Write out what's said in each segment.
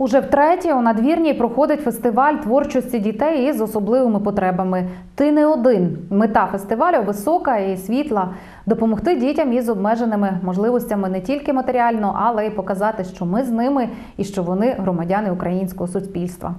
Уже втретє у надвірній проходить фестиваль творчості дітей із особливими потребами. Ти не один. Мета фестивалю висока і світла допомогти дітям із обмеженими можливостями не тільки матеріально, але й показати, що ми з ними і що вони громадяни українського суспільства.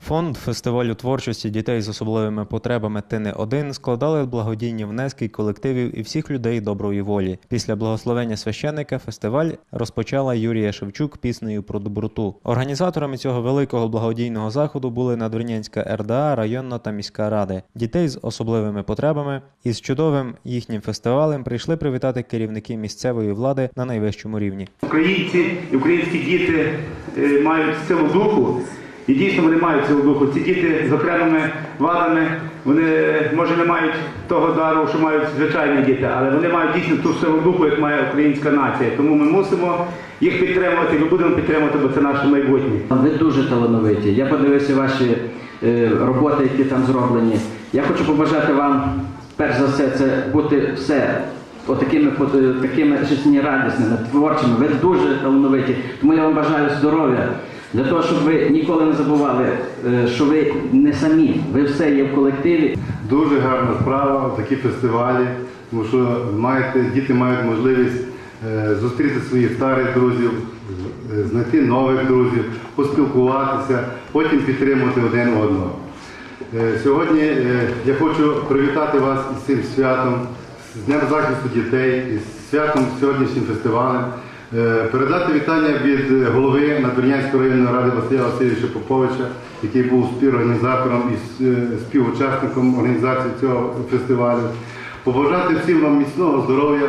Фонд фестивалю творчості дітей з особливими потребами Ти не один складали благодійні внески колективів і всіх людей доброї волі. Після благословення священника фестиваль розпочала Юрія Шевчук піснею про доброту. Організаторами цього великого благодійного заходу були Надвірнянська РДА, районна та міська ради. Дітей з особливими потребами і з чудовим їхнім фестивалем прийшли привітати керівники місцевої влади на найвищому рівні. Українці українські діти е, мають силу духу, і дійсно вони мають силу духу. Ці діти з окремими вадами, вони може не мають того дару, що мають звичайні діти, але вони мають дійсно ту силу духу, як має українська нація. Тому ми мусимо їх підтримувати, ми будемо підтримувати, бо це наше майбутнє. Ви дуже талановиті. Я подивився ваші е, роботи, які там зроблені. Я хочу побажати вам, перш за все, це бути все. Отакими такими життєрадісними, творчими, ви дуже талановиті. Тому я вам бажаю здоров'я для того, щоб ви ніколи не забували, е, що ви не самі, ви все є в колективі. Дуже гарна справа, такі фестивалі, тому що маєте, діти мають можливість е, зустріти своїх старих друзів, е, знайти нових друзів, поспілкуватися, потім підтримувати один одного. Сьогодні я хочу привітати вас із цим святом, з Днем захисту дітей, із святом сьогоднішнім фестивалем. Е, Передати вітання від е, голови Надвірнянської районної ради Василя Васильовича Поповича, який був співорганізатором і е, співучасником організації цього фестивалю. Побажати всім вам міцного здоров'я,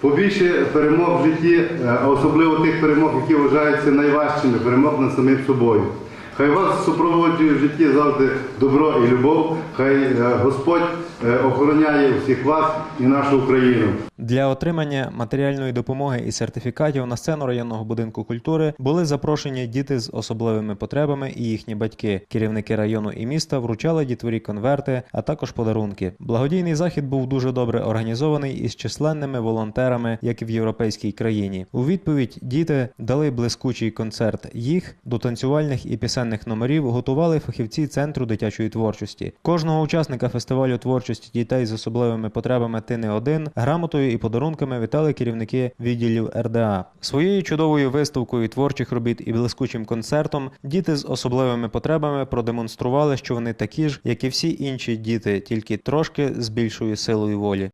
побільше перемог в житті, а особливо тих перемог, які вважаються найважчими, перемог над самим собою. Хай вас супроводжує в житті завжди добро і любов. Хай е, Господь е, охороняє всіх вас і нашу Україну. Для отримання матеріальної допомоги і сертифікатів на сцену районного будинку культури були запрошені діти з особливими потребами і їхні батьки. Керівники району і міста вручали дітворі конверти, а також подарунки. Благодійний захід був дуже добре організований із численними волонтерами, як і в європейській країні. У відповідь діти дали блискучий концерт. Їх до танцювальних і пісенних номерів готували фахівці центру дитячої творчості. Кожного учасника фестивалю творчості дітей з особливими потребами Ти не один грамотою і подарунками вітали керівники відділів РДА. Своєю чудовою виставкою творчих робіт і блискучим концертом діти з особливими потребами продемонстрували, що вони такі ж, як і всі інші діти, тільки трошки з більшою силою волі.